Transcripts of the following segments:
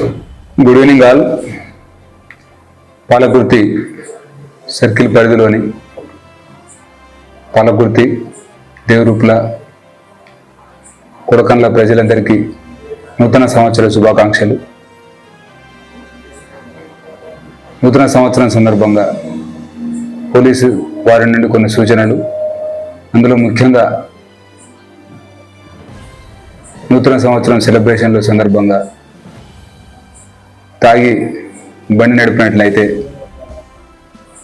Good evening all. Palakurthi circle పరిధిలోని పాలకుర్తి దేవరూపుల కొడకండ్ల ప్రజలందరికీ నూతన సంవత్సర శుభాకాంక్షలు. నూతన సంవత్సరం సందర్భంగా పోలీసు వారి నుండి కొన్ని సూచనలు. అందులో ముఖ్యంగా నూతన సంవత్సరం సెలబ్రేషన్ల సందర్భంగా తాగి బండి నడిపినట్లయితే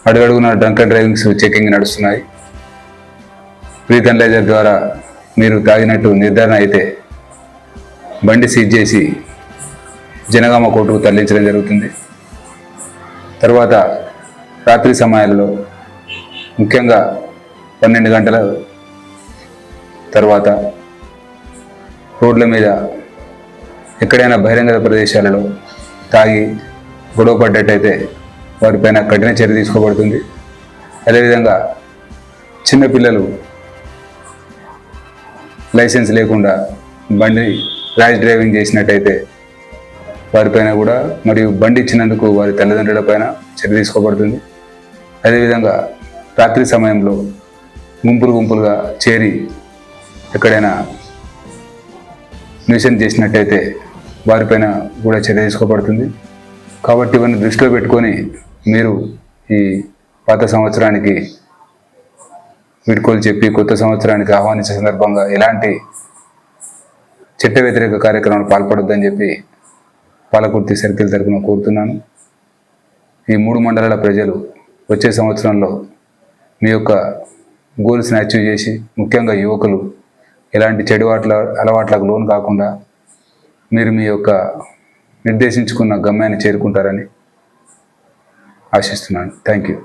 అడుగడుగున డ్రంక్ డ్రైవింగ్స్ చెకింగ్ నడుస్తున్నాయి. బ్రీత్ అనలైజర్ ద్వారా మీరు తాగినట్టు నిర్ధారణ అయితే బండి సీజ్ చేసి జనగామ కోర్టుకు తరలించడం జరుగుతుంది. తర్వాత రాత్రి సమయాల్లో ముఖ్యంగా పన్నెండు గంటల తర్వాత రోడ్ల మీద ఎక్కడైనా బహిరంగ ప్రదేశాలలో తాగి గొడవ పడ్డట్టయితే వారిపైన కఠిన చర్య తీసుకోబడుతుంది. అదేవిధంగా చిన్నపిల్లలు లైసెన్స్ లేకుండా బండి ర్యాష్ డ్రైవింగ్ చేసినట్టయితే వారిపైన కూడా మరియు బండి ఇచ్చినందుకు వారి తల్లిదండ్రులపైన చర్య తీసుకోబడుతుంది. అదేవిధంగా రాత్రి సమయంలో గుంపులు గుంపులుగా చేరి ఎక్కడైనా మిషన్ చేసినట్టయితే వారిపైన కూడా చర్య తీసుకోబడుతుంది. కాబట్టి ఇవన్నీ దృష్టిలో పెట్టుకొని మీరు ఈ పాత సంవత్సరానికి వీడ్కోలు చెప్పి కొత్త సంవత్సరానికి ఆహ్వానించే సందర్భంగా ఎలాంటి చట్ట వ్యతిరేక కార్యక్రమాలు పాల్పడొద్దని చెప్పి పాలకుర్తి సర్కిల్ తరపున కోరుతున్నాను. ఈ మూడు మండలాల ప్రజలు వచ్చే సంవత్సరంలో మీ యొక్క గోల్స్ని అచీవ్ చేసి ముఖ్యంగా యువకులు ఎలాంటి చెడు అలవాట్లకు లోను కాకుండా మీరు మీ యొక్క నిర్దేశించుకున్న గమ్యాన్ని చేరుకుంటారని ఆశిస్తున్నాను. Thank you